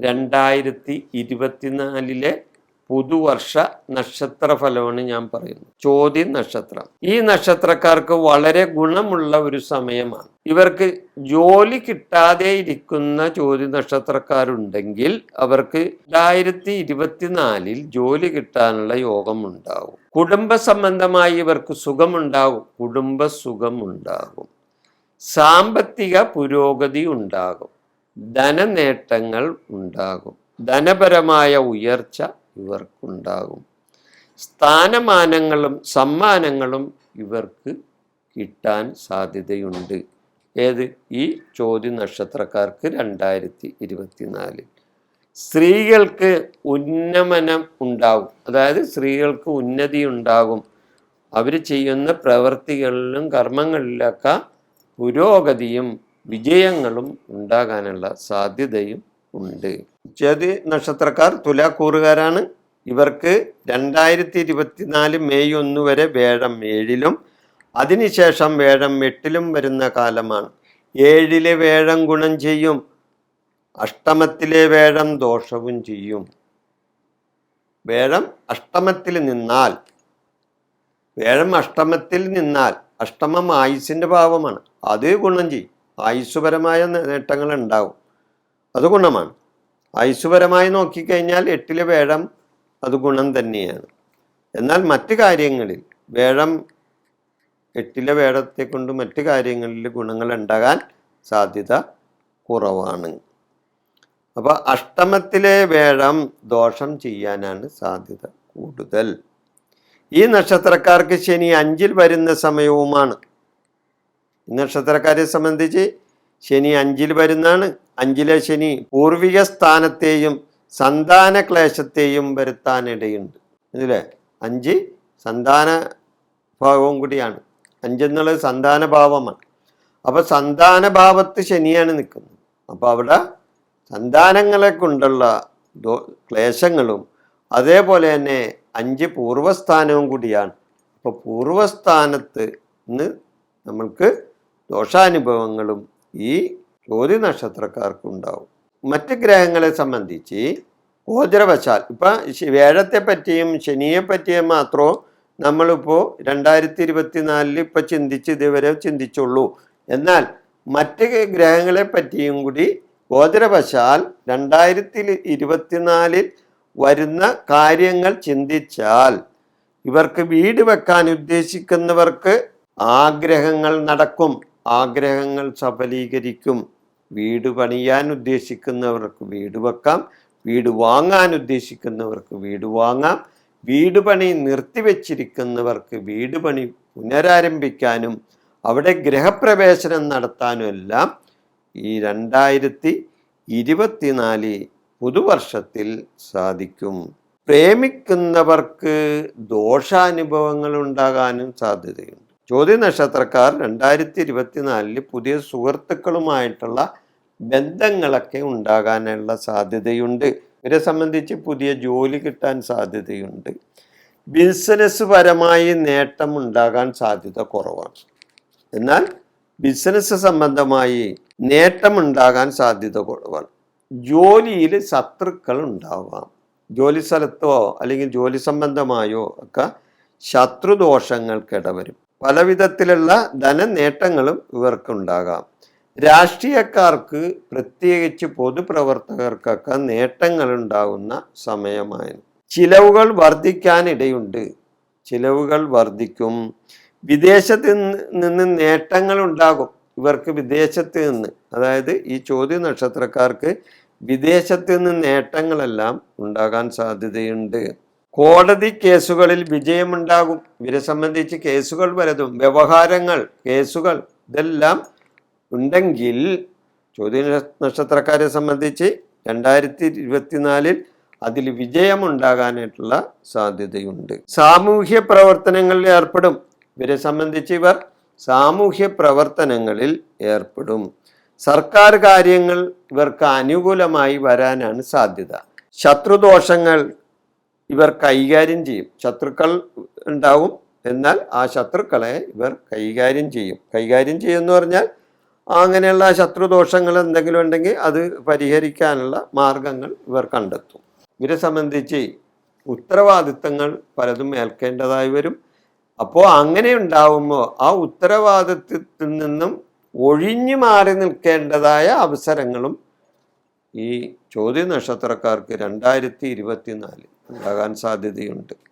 രണ്ടായിരത്തി ഇരുപത്തിനാലിലെ പുതുവർഷ നക്ഷത്ര ഫലമാണ് ഞാൻ പറയുന്നത്. ചോദ്യം നക്ഷത്രം. ഈ നക്ഷത്രക്കാർക്ക് വളരെ ഗുണമുള്ള ഒരു സമയമാണ്. ഇവർക്ക് ജോലി കിട്ടാതെ ഇരിക്കുന്ന ചോദ്യ നക്ഷത്രക്കാരുണ്ടെങ്കിൽ അവർക്ക് രണ്ടായിരത്തി ഇരുപത്തിനാലിൽ ജോലി കിട്ടാനുള്ള യോഗം ഉണ്ടാകും കുടുംബ സംബന്ധമായി ഇവർക്ക് സുഖമുണ്ടാകും കുടുംബ സുഖമുണ്ടാകും. സാമ്പത്തിക പുരോഗതി ഉണ്ടാകും. ധനനേട്ടങ്ങൾ ഉണ്ടാകും. ധനപരമായ ഉയർച്ച ഇവർക്കുണ്ടാകും. സ്ഥാനമാനങ്ങളും സമ്മാനങ്ങളും ഇവർക്ക് കിട്ടാൻ സാധ്യതയുണ്ട്. ഏത്? ഈ ചോദ്യ നക്ഷത്രക്കാർക്ക് രണ്ടായിരത്തി ഇരുപത്തിനാലിൽ സ്ത്രീകൾക്ക് ഉന്നമനം ഉണ്ടാകും. അതായത് സ്ത്രീകൾക്ക് ഉന്നതി ഉണ്ടാകും. അവർ ചെയ്യുന്ന പ്രവൃത്തികളിലും കർമ്മങ്ങളിലൊക്കെ പുരോഗതിയും വിജയങ്ങളും ഉണ്ടാകാനുള്ള സാധ്യതയും ഉണ്ട്. ചേതി നക്ഷത്രക്കാർ തുലാക്കൂറുകാരാണ്. ഇവർക്ക് രണ്ടായിരത്തി ഇരുപത്തിനാല് മെയ് ഒന്ന് വരെ വേഴം ഏഴിലും അതിനുശേഷം വേഴം എട്ടിലും വരുന്ന കാലമാണ്. ഏഴിലെ വേഴം ഗുണം ചെയ്യും അഷ്ടമത്തിലെ വേഴം ദോഷവും ചെയ്യും. വേഴം അഷ്ടമത്തിൽ നിന്നാൽ വേഴം അഷ്ടമത്തിൽ നിന്നാൽ അഷ്ടമം ആയുസിന്റെ ഭാവമാണ്. അത് ഗുണം ചെയ്യും. ആയുസ്സുപരമായ നേട്ടങ്ങൾ ഉണ്ടാവും അത് ഗുണമാണ്. ആയുസ്സുപരമായി നോക്കിക്കഴിഞ്ഞാൽ എട്ടിലെ വേഴം അത് ഗുണം തന്നെയാണ്. എന്നാൽ മറ്റു കാര്യങ്ങളിൽ വേഴം എട്ടിലെ വേഴത്തെ കൊണ്ട് മറ്റ് കാര്യങ്ങളിൽ ഗുണങ്ങൾ ഉണ്ടാകാൻ സാധ്യത കുറവാണ്. അപ്പോൾ അഷ്ടമത്തിലെ വേഴം ദോഷം ചെയ്യാനാണ് സാധ്യത കൂടുതൽ. ഈ നക്ഷത്രക്കാർക്ക് ശനി അഞ്ചിൽ വരുന്ന സമയവുമാണ്. നക്ഷത്രക്കാരെ സംബന്ധിച്ച് ശനി അഞ്ചിൽ വരുന്നതാണ്. അഞ്ചിലെ ശനി പൂർവിക സ്ഥാനത്തെയും സന്താന ക്ലേശത്തെയും വരുത്താനിടയുണ്ട്. ഇതിലെ അഞ്ച് സന്താന ഭാവവും കൂടിയാണ്. അഞ്ചെന്നുള്ളത് സന്താന ഭാവമാണ്. അപ്പോൾ സന്താന ഭാവത്ത് ശനിയാണ് നിൽക്കുന്നത്. അപ്പോൾ അവിടെ സന്താനങ്ങളെ കൊണ്ടുള്ള ദോ ക്ലേശങ്ങളും അതേപോലെ തന്നെ അഞ്ച് പൂർവസ്ഥാനവും കൂടിയാണ്. അപ്പോൾ പൂർവസ്ഥാനത്ത് നമ്മൾക്ക് ദോഷാനുഭവങ്ങളും ഈ ജ്യോതി നക്ഷത്രക്കാർക്കുണ്ടാവും മറ്റ് ഗ്രഹങ്ങളെ സംബന്ധിച്ച് ഗോചരവശാൽ ഇപ്പം വേഴത്തെ പറ്റിയും ശനിയെ പറ്റിയും മാത്രമോ നമ്മളിപ്പോൾ രണ്ടായിരത്തി ഇരുപത്തി നാലിൽ ഇപ്പോൾ ചിന്തിച്ച് ഇതുവരെ ചിന്തിച്ചുള്ളൂ. എന്നാൽ മറ്റ് ഗ്രഹങ്ങളെ പറ്റിയും കൂടി ഗോചരവശാൽ രണ്ടായിരത്തി ഇരുപത്തിനാലിൽ വരുന്ന കാര്യങ്ങൾ ചിന്തിച്ചാൽ ഇവർക്ക് വീട് വെക്കാൻ ഉദ്ദേശിക്കുന്നവർക്ക് ആഗ്രഹങ്ങൾ നടക്കും. ആഗ്രഹങ്ങൾ സഫലീകരിക്കും. വീട് പണിയാൻ ഉദ്ദേശിക്കുന്നവർക്ക് വീട് വെക്കാം. വീട് വാങ്ങാൻ ഉദ്ദേശിക്കുന്നവർക്ക് വീട് വാങ്ങാം. വീട് പണി നിർത്തിവെച്ചിരിക്കുന്നവർക്ക് വീട് പണി പുനരാരംഭിക്കാനും അവിടെ ഗ്രഹപ്രവേശനം നടത്താനും എല്ലാം ഈ രണ്ടായിരത്തി ഇരുപത്തിനാല് പുതുവർഷത്തിൽ സാധിക്കും. പ്രേമിക്കുന്നവർക്ക് ദോഷാനുഭവങ്ങൾ ഉണ്ടാകാനും സാധ്യതയുണ്ട്. ജ്യോതി നക്ഷത്രക്കാർ രണ്ടായിരത്തി ഇരുപത്തിനാലിൽ പുതിയ സുഹൃത്തുക്കളുമായിട്ടുള്ള ബന്ധങ്ങളൊക്കെ ഉണ്ടാകാനുള്ള സാധ്യതയുണ്ട്. ഇവരെ സംബന്ധിച്ച് പുതിയ ജോലി കിട്ടാൻ സാധ്യതയുണ്ട്. ബിസിനസ് പരമായി നേട്ടം ഉണ്ടാകാൻ സാധ്യത കുറവാണ്. എന്നാൽ ബിസിനസ് സംബന്ധമായി നേട്ടം നേട്ടമുണ്ടാകാൻ സാധ്യത കുറവാണ്. ജോലിയിൽ ശത്രുക്കൾ ഉണ്ടാവാം. ജോലി സ്ഥലത്തോ അല്ലെങ്കിൽ ജോലി സംബന്ധമായോ ഒക്കെ ശത്രുദോഷങ്ങൾക്കിടവരും. പല വിധത്തിലുള്ള ധനനേട്ടങ്ങളും ഇവർക്കുണ്ടാകാം. രാഷ്ട്രീയക്കാർക്ക് പ്രത്യേകിച്ച് പൊതുപ്രവർത്തകർക്കൊക്കെ നേട്ടങ്ങൾ ഉണ്ടാകുന്ന സമയമായിരുന്നു. ചിലവുകൾ വർദ്ധിക്കാനിടയുണ്ട്. ചിലവുകൾ വർദ്ധിക്കും. വിദേശത്ത് നിന്ന് നേട്ടങ്ങൾ ഉണ്ടാകും ഇവർക്ക് വിദേശത്ത് നിന്ന് അതായത് ഈ ചോദ്യ നക്ഷത്രക്കാർക്ക് വിദേശത്ത് നിന്ന് നേട്ടങ്ങളെല്ലാം ഉണ്ടാകാൻ സാധ്യതയുണ്ട്. കോടതി കേസുകളിൽ വിജയമുണ്ടാകും. ഇവരെ സംബന്ധിച്ച് കേസുകൾ വലതും വ്യവഹാരങ്ങൾ കേസുകൾ ഇതെല്ലാം ഉണ്ടെങ്കിൽ ചോദ്യ നക്ഷത്രക്കാരെ സംബന്ധിച്ച് രണ്ടായിരത്തി ഇരുപത്തിനാലിൽ അതിൽ വിജയമുണ്ടാകാനായിട്ടുള്ള സാധ്യതയുണ്ട്. സാമൂഹ്യ പ്രവർത്തനങ്ങളിൽ ഏർപ്പെടും. ഇവരെ സംബന്ധിച്ച് ഇവർ സാമൂഹ്യ പ്രവർത്തനങ്ങളിൽ ഏർപ്പെടും. സർക്കാർ കാര്യങ്ങൾ ഇവർക്ക് അനുകൂലമായി വരാനാണ് സാധ്യത. ശത്രുദോഷങ്ങൾ ഇവർ കൈകാര്യം ചെയ്യും. ശത്രുക്കൾ ഉണ്ടാവും. എന്നാൽ ആ ശത്രുക്കളെ ഇവർ കൈകാര്യം ചെയ്യും. കൈകാര്യം ചെയ്യുമെന്ന് പറഞ്ഞാൽ അങ്ങനെയുള്ള ശത്രുദോഷങ്ങൾ എന്തെങ്കിലും ഉണ്ടെങ്കിൽ അത് പരിഹരിക്കാനുള്ള മാർഗങ്ങൾ ഇവർ കണ്ടെത്തും. ഇവരെ സംബന്ധിച്ച് ഉത്തരവാദിത്തങ്ങൾ പലതും ഏൽക്കേണ്ടതായി വരും. അപ്പോൾ അങ്ങനെ ഉണ്ടാവുമ്പോൾ ആ ഉത്തരവാദിത്വത്തിൽ നിന്നും ഒഴിഞ്ഞു മാറി നിൽക്കേണ്ടതായ അവസരങ്ങളും ഈ ചോദ്യ നക്ഷത്രക്കാർക്ക് രണ്ടായിരത്തി ഇരുപത്തിനാലിൽ ഉണ്ടാകാൻ സാധ്യതയുണ്ട്.